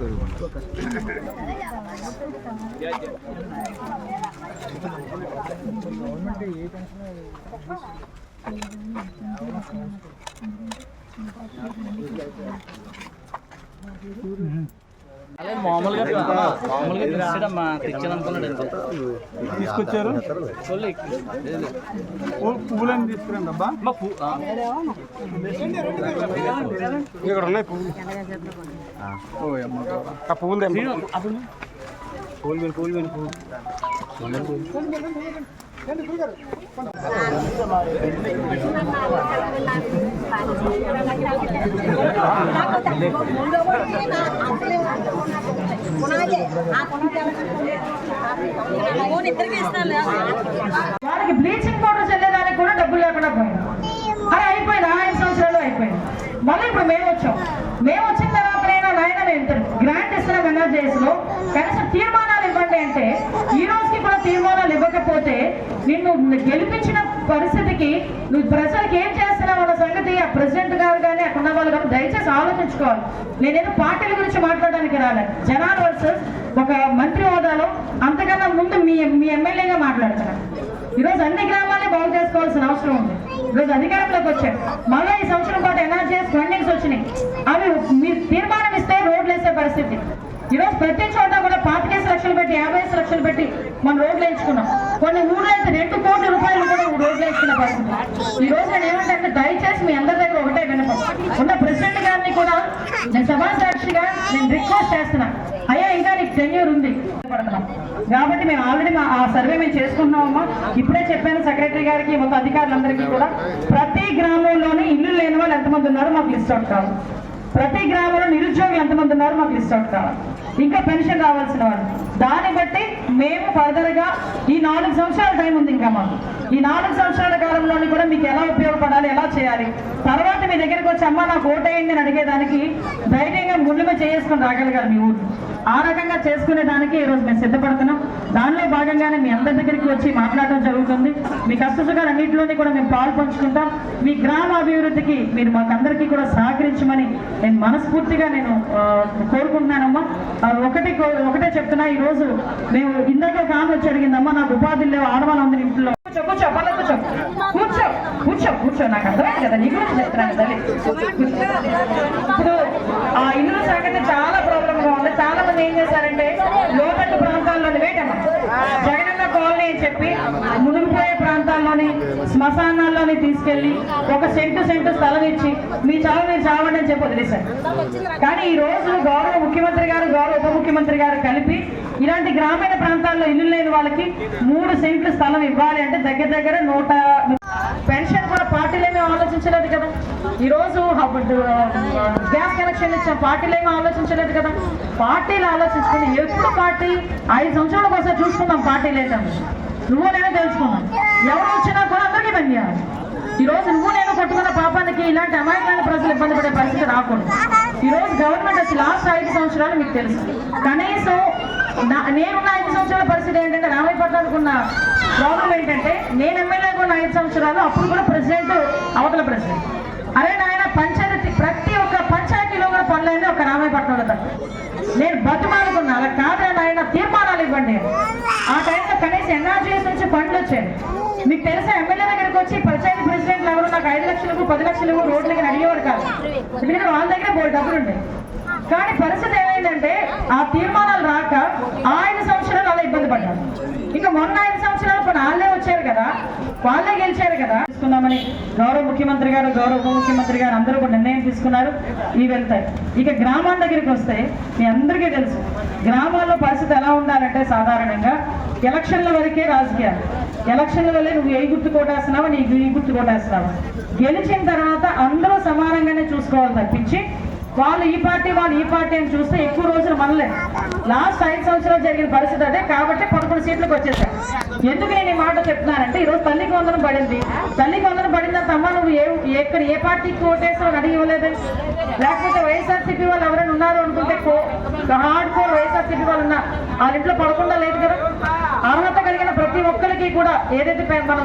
అదే మామూలుగా మామూలుగా తెచ్చాడమ్మా తెచ్చాను అనుకున్నాడు అంతే తీసుకొచ్చారు చూడలే పూ- పూలని తీసుకురండి అబ్బా అమ్మా, పూ- ఆ, ఇక్కడ ఉన్నాయి పువ్వులు ఓ అమ్మ ఆ పువ్వులు తెంప శ్రీను, అప్పుడు పూలు విని పూలు విని పువ్వు వారికి బ్లీచింగ్ పౌడర్ చల్లేదానికి కూడా డబ్బులు లేకుండా పోయింది. అది అయిపోయింది. ఆ ఐదు సంవత్సరాలు అయిపోయింది. మళ్ళీ ఇప్పుడు మేము వచ్చాం. మేము వచ్చిన తర్వాత నేను నాయన నేను గ్రాంట్ ఇస్తున్నాం ఎన్ఆర్జేఎస్లో కనీసం తీర్మానాలు ఇవ్వండి అంటే ఈ రోజుకి కూడా తీర్మానాలు ఇవ్వకపోతే నిన్ను గెలిపించిన పరిస్థితికి నువ్వు ప్రజలకి ఏం చేస్తున్నావు అన్న సంగతి ఆ ప్రెసిడెంట్ కానీ అక్కడ ఉన్న వాళ్ళు కాబట్టి దయచేసి ఆలోచించుకోవాలి. నేనేదో పార్టీల గురించి మాట్లాడడానికి రాలేదు జనాలు వర్సెస్ ఒక మంత్రి హోదాలో అంతకన్నా ముందు మీ మీ ఎమ్మెల్యేగా మాట్లాడుతున్నాను ఈరోజు అన్ని గ్రామాలే బాగు చేసుకోవాల్సిన అవసరం ఉంది. ఈరోజు అధికారంలోకి వచ్చారు. మళ్ళీ ఈ సంవత్సరం పాటు ఎన్ఆర్జీఎస్ ఫండింగ్స్ వచ్చినాయి. అవి మీరు తీర్మానం ఇస్తే రోడ్లు వేసే పరిస్థితి. ఈరోజు ప్రతి చోట కూడా పాతికేసి లక్షలు పెట్టి యాభై ఐదు లక్షలు పెట్టి మనం రోడ్లు వేయించుకున్నాం. కొన్ని ఊళ్ళో అయితే రెండు కోట్ల రూపాయలు కూడా రోడ్లు వేసుకున్న పరిస్థితి. ఈ రోజు నేను ఏమంటే దయచేసి మీ అందరూ దగ్గర ఒకటే వినపం ఉన్న ప్రెసిడెంట్ గారిని కూడా నేను సభాసాక్షిగా నేను రిక్వెస్ట్ చేస్తున్నా. అయ్యా ఇంకా నీకు టెన్యూర్ ఉంది. కాబట్టి మేము ఆల్రెడీ మా ఆ సర్వే మేము చేసుకుంటున్నామమ్మా ఇప్పుడే చెప్పాను సెక్రటరీ గారికి మొత్తం అధికారులందరికీ కూడా. ప్రతి గ్రామంలోనే ఇల్లు లేని వాళ్ళు ఎంతమంది ఉన్నారో మాకు లిస్ట్ అవుట్ కావాలి. ప్రతి గ్రామంలో నిరుద్యోగులు ఎంతమంది ఉన్నారో మాకు లిస్ట్ అవుట్ కావాలి. ఇంకా పెన్షన్ రావాల్సిన వాళ్ళు. దాన్ని బట్టి మేము ఫర్దర్గా ఈ నాలుగు సంవత్సరాల టైం ఉంది ఇంకా మాకు. ఈ నాలుగు కాలంలోని కూడా మీకు ఎలా ఉపయోగపడాలి ఎలా చేయాలి? తర్వాత మీ దగ్గరికి వచ్చి అమ్మ నాకు ఓటేయండి అని అడిగేదానికి ధైర్యంగా ముళ్ళుమే చేసుకుని రాగలగాలి మీ ఊరు. ఆ రకంగా చేసుకునే దానికి ఈ రోజు మేము సిద్ధపడుతున్నాం. దానిలో భాగంగానే మీ అందరి దగ్గరికి వచ్చి మాట్లాడడం జరుగుతుంది. మీ కష్టసుఖాలు అన్నింటిలోని కూడా మేము పాలు పంచుకుంటాం. మీ గ్రామ అభివృద్ధికి మీరు మాకందరికీ కూడా సహకరించమని నేను మనస్ఫూర్తిగా నేను కోరుకుంటున్నానమ్మా. ఒకటి కో- ఒకటే చెప్తున్నా. ఈరోజు మేము ఇందాక కాను వచ్చి అడిగిందమ్మా నాకు ఉపాధి లేవు ఆడవాళ్ళు ఉంది ఇంట్లో. చెప్పు కూర్చో కూర్చో నాకు అర్థమైంది కదా? నీ గురించి చెప్తున్నాను తల్లి ఇప్పుడు ఆ ఇల్లు సంగతి చాలా ప్రాబ్లం గా ఉంది. చాలా మంది ఏం చేశారంటే లోకల్ ప్రాంతాల్లోని వేటమ్మా జగనన్న కాలనీ అని చెప్పి మునిగిపోయే ప్రాంతాల్లోని శ్మశానాల్లోని తీసుకెళ్ళి ఒక సెంటు సెంటు స్థలం ఇచ్చి మీ చావు మీరు చావండి అని చెప్పి వదిలేశారు. కానీ ఈ రోజు గౌరవ ముఖ్యమంత్రి గారు గౌరవ ఉప ముఖ్యమంత్రి గారు కలిపి ఇలాంటి గ్రామీణ ప్రాంతాల్లో ఇల్లు లేని వాళ్ళకి మూడు సెంట్లు స్థలం ఇవ్వాలి అంటే దగ్గర దగ్గర నూట పెన్షన్ కూడా పార్టీలేమీ ఆలోచించలేదు కదా. ఈరోజు గ్యాస్ కనెక్షన్ ఇచ్చిన పార్టీలేమీ ఆలోచించలేదు కదా. పార్టీలు ఆలోచించుకుని ఎప్పుడు పార్టీ ఐదు సంవత్సరాల కోసం చూసుకుందాం పార్టీ ఏంటంటే నువ్వు నేను తెలుసుకున్నాం ఎవరు వచ్చినా కూడా అందరికీ పని చేయాలి. ఈ రోజు నువ్వు నేను కొట్టుకున్న పాపానికి ఇలాంటి అమాయకమైన ప్రజలు ఇబ్బంది పడే పరిస్థితి రాకూడదు. ఈ రోజు గవర్నమెంట్ వచ్చి లాస్ట్ ఐదు సంవత్సరాలు మీకు తెలుసు. కనీసం నేనున్న ఐదు సంవత్సరాల పరిస్థితి ఏంటంటే రామాయపట్నానికి ఉన్న ప్రాబ్లం ఏంటంటే నేను ఎమ్మెల్యేగా ఉన్న ఐదు సంవత్సరాలు అప్పుడు కూడా ప్రెసిడెంట్ అవతల ప్రెసిడెంట్ అరే నాయన పంచాయతీ ప్రతి ఒక్క పంచాయతీలో కూడా పనులైంది ఒక రామాయపట్నంలో తప్ప నేను బతుమాలుకున్నా. అలా కాదని నాయన తీర్మానాలు ఇవ్వండి అని. ఆ టైంలో కనీసం ఎన్ఆర్జీఎస్ నుంచి మీకు తెలుసా ఎమ్మెల్యే దగ్గరికి వచ్చి పంచాయతీ ప్రెసిడెంట్ ఎవరు? నాకు ఐదు లక్షలకు పది లక్షలకు రోడ్లకి అడిగేవారు కాదు. ఎందుకంటే వాళ్ళ దగ్గర బోర్డు డబ్బులు ఉండేవి కానీ పరిస్థితి ఏమైందంటే ఆ తీర్మానాలు రాక ఆ ఐదు సంవత్సరాలు అలా ఇబ్బంది పడ్డారు. ఇంకా మొన్న ఐదు సంవత్సరాలు కూడా వాళ్ళే వచ్చారు కదా వాళ్ళే గెలిచారు కదా తీసుకున్నామని గౌరవ ముఖ్యమంత్రి గారు గౌరవ ఉప ముఖ్యమంత్రి గారు అందరూ కూడా నిర్ణయం తీసుకున్నారు. ఇవి వెళ్తాయి ఇక గ్రామాల దగ్గరికి వస్తే మీ అందరికీ తెలుసు గ్రామాల్లో పరిస్థితి ఎలా ఉండాలంటే సాధారణంగా ఎలక్షన్ల వరకే రాజకీయాలు. ఎలక్షన్ల వల్లే నువ్వు ఏ గుర్తు కొట్టేస్తున్నావా నీకు ఈ గుర్తు కొట్టేస్తున్నావా. గెలిచిన తర్వాత అందరూ సమానంగానే చూసుకోవాలి తప్పించి వాళ్ళు ఈ పార్టీ వాళ్ళు ఈ పార్టీ అని చూస్తే ఎక్కువ రోజులు మనలే. లాస్ట్ ఐదు సంవత్సరాలు జరిగిన పరిస్థితి అదే కాబట్టి పదకొండు సీట్లకు వచ్చేసాయి ఎందుకు నేను ఈ మాట చెప్తున్నానంటే ఈరోజు తల్లికి వందనం పడింది. తల్లికి వందనం పడిన తమ్మ నువ్వు ఏ ఎక్కడ ఏ పార్టీకి ఓటేసావు అడిగి ఇవ్వలేదు లేకపోతే వైఎస్ఆర్సీపీ వాళ్ళు ఎవరైనా ఉన్నారు అనుకుంటే హార్డ్ కోర్ వైఎస్ఆర్సీపీ వాళ్ళు ఉన్నారు. వాళ్ళ ఇంట్లో పడకుండా లేదు కదా. అర్హత కలిగిన ప్రతి ఒక్కరికి కూడా ఏదైతే మనం